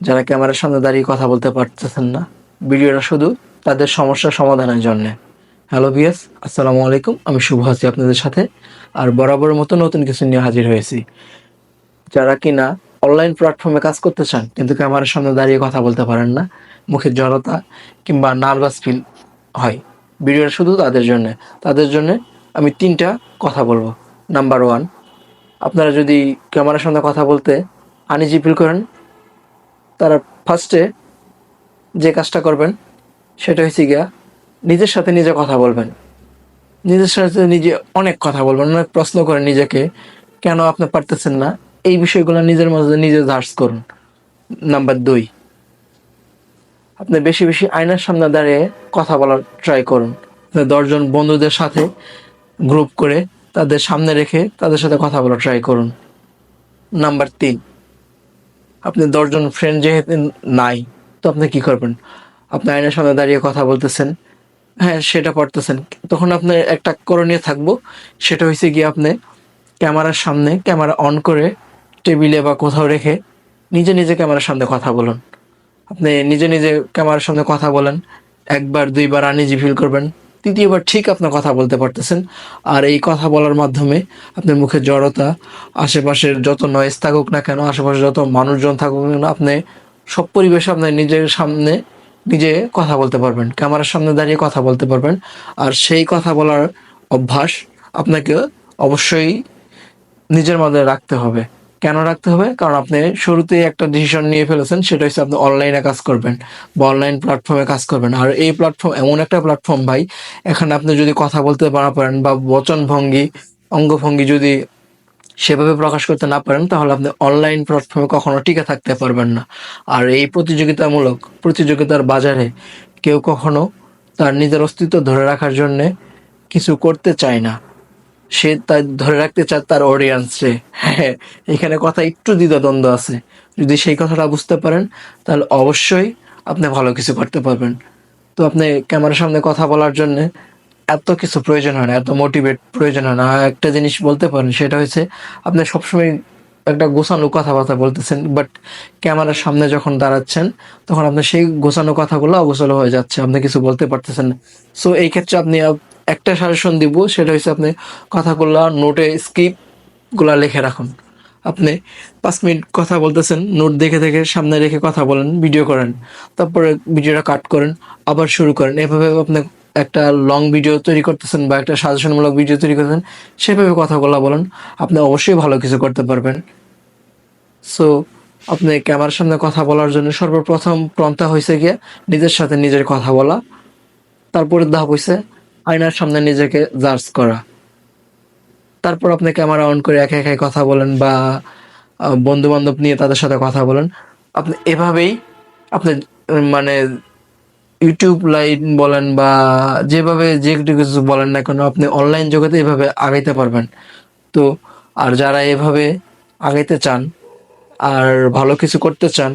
যারা ক্যামেরার সামনে দাঁড়িয়ে কথা বলতে পারতেছেন না। ভিডিওটা শুধু তাদের সমস্যার সমাধানের জন্যে। হ্যালো বিএস আসসালামু আলাইকুম। আমি শুভ আছি আপনাদের সাথে। আর বরাবরের মতো নতুন কিছু নিয়ে হাজির হয়েছি। যারা কিনা অনলাইন প্ল্যাটফর্মে কাজ করতে চান, কিন্তু ক্যামেরার সামনে দাঁড়িয়ে কথা বলতে পারেন না মুখের জড়তা কিংবা নার্ভাস ফিল হয়। ভিডিওটা শুধু তাদের জন্য। তাদের জন্য আমি তিনটা কথা বলব। নাম্বার ওয়ান, আপনারা যদি ক্যামেরার সামনে কথা বলতে আনিজি ফিল করেন তারা ফার্স্টে যে কাজটা করবেন, সেটা হচ্ছে গিয়া নিজের সাথে নিজে কথা বলবেন। নিজের সাথে নিজে অনেক কথা বলবেন, অনেক প্রশ্ন করেন নিজেকে, কেন আপনি পারতেছেন না? এই বিষয়গুলো নিজের মধ্যে নিজে জার্জ করুন। নাম্বার দুই, আপনি বেশি বেশি আয়নার সামনে দাঁড়িয়ে কথা বলার ট্রাই করুন। দশজন বন্ধুদের সাথে গ্রুপ করে তাদের সামনে রেখে তাদের সাথে কথা বলার ট্রাই করুন। নাম্বার তিন আপনি দশজন ফ্রেন্ড যেহেতু নাই, তো আপনি কি করবেন? আপনি আয়নার সামনে দাঁড়িয়ে কথা বলতেছেন। হ্যাঁ সেটা পারতেছেন তখন আপনার একটা করণীয় থাকব, সেটা হয়েছে গিয়ে আপনি ক্যামেরার সামনে ক্যামেরা অন করে টেবিলে বা কোথাও রেখে নিজে নিজে ক্যামেরার সামনে কথা বলুন। আপনি নিজে নিজে ক্যামেরার সামনে কথা বলেন, একবার, দুইবার, আনিজি ফিল করবেন। তৃতীয়বার ঠিক আপনার কথা বলতে পারতেছেন। আর এই কথা বলার মাধ্যমে আপনার মুখের জড়তা, আশেপাশের যত নয়েজ থাকুক না কেন আশেপাশে যত মানুষজন থাকুক না কেন, আপনি সব পরিবেশে আপনার নিজের সামনে নিজে কথা বলতে পারবেন, ক্যামেরার সামনে দাঁড়িয়ে কথা বলতে পারবেন। আর সেই কথা বলার অভ্যাস আপনাকে অবশ্যই নিজের মধ্যে রাখতে হবে। কেন রাখতে হবে? কারণ আপনি শুরুতেই একটা ডিসিশন নিয়ে ফেলেছেন, সেটা হচ্ছে আপনি অনলাইনে কাজ করবেন বা অনলাইন প্ল্যাটফর্মে কাজ করবেন। আর এই প্ল্যাটফর্ম এমন একটা প্ল্যাটফর্ম ভাই, এখানে আপনি যদি কথা বলতে না পারেন বা বচন ভঙ্গি অঙ্গভঙ্গি যদি সেভাবে প্রকাশ করতে না পারেন, তাহলে আপনি অনলাইন প্ল্যাটফর্মে কখনো টিকে থাকতে পারবেন না। আর এই প্রতিযোগিতামূলক, প্রতিযোগিতার বাজারে কেউ কখনো তার নিজের অস্তিত্ব ধরে রাখার জন্যে কিছু করতে চায় না। সে তার ধরে রাখতে চায় তার অডিয়েন্সে হ্যাঁ এখানে কথা একটু দ্বিধাদ্বন্দ্ব আছে। যদি সেই কথাটা বুঝতে পারেন, তাহলে অবশ্যই আপনি ভালো কিছু করতে পারবেন। তো আপনি ক্যামেরার সামনে কথা বলার জন্য এত কিছু প্রয়োজন হয় না, এত মোটিভেট প্রয়োজন হয় না। একটা জিনিস বলতে পারেন, সেটা হচ্ছে আপনি সবসময় একটা গোছানো কথাবার্তা বলতেছেন বাট ক্যামেরার সামনে যখন দাঁড়াচ্ছেন, তখন আপনার সেই গোছানো কথাগুলো অগোছালো হয়ে যাচ্ছে, আপনি কিছু বলতে পারতেছেন না। সো এই ক্ষেত্রে আপনি আপ- একটা সাজেশন দিব, সেটা হচ্ছে আপনি কথাগুলো নোটে স্কিপগুলা লিখে রাখুন। আপনি পাঁচ মিনিট কথা বলতেছেন নোট দেখে দেখে সামনে রেখে কথা বলেন ভিডিও করেন, তারপরে ভিডিওটা কাট করেন, আবার শুরু করেন। এভাবে আপনি একটা লং ভিডিও তৈরি করতেছেন বা একটা সাজেশনমূলক ভিডিও তৈরি করতেছেন, সেভাবে কথাগুলো বলেন। আপনি অবশ্যই ভালো কিছু করতে পারবেন। সো আপনি ক্যামেরার সামনে কথা বলার জন্য সর্বপ্রথম পন্থা হয়েছে গিয়ে নিজের সাথে নিজের কথা বলা। তারপরে ধাপ হয়েছে আয়নার সামনে নিজেকে জার্জ করা। তারপর আপনি ক্যামেরা অন করে একা একাই কথা বলেন বা বন্ধু বান্ধব নিয়ে তাদের সাথে কথা বলেন। আপনি এভাবেই আপনি মানে ইউটিউব লাইভ বলেন বা যেভাবে যে কিছু বলেন না কেন, আপনি অনলাইন জগতে এভাবে আগাইতে পারবেন। তো, আর যারা এভাবে আগাইতে চান, আর ভালো কিছু করতে চান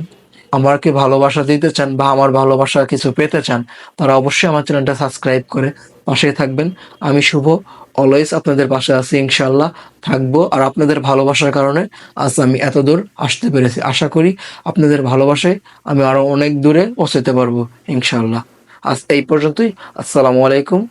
আমাকে ভালোবাসা দিতে চান বা আমার ভালোবাসা কিছু পেতে চান, তারা অবশ্যই আমার চ্যানেলটা সাবস্ক্রাইব করে পাশেই থাকবেন। আমি শুভ অলওয়েজ আপনাদের পাশে আছি ইনশাল্লাহ থাকব। আর আপনাদের ভালোবাসার কারণে আজ আমি এত দূর আসতে পেরেছি। আশা করি আপনাদের ভালোবাসায় আমি আরও অনেক দূরে পৌঁছাতে পারব ইনশাল্লাহ আজ এই পর্যন্তই। আসসালামু আলাইকুম।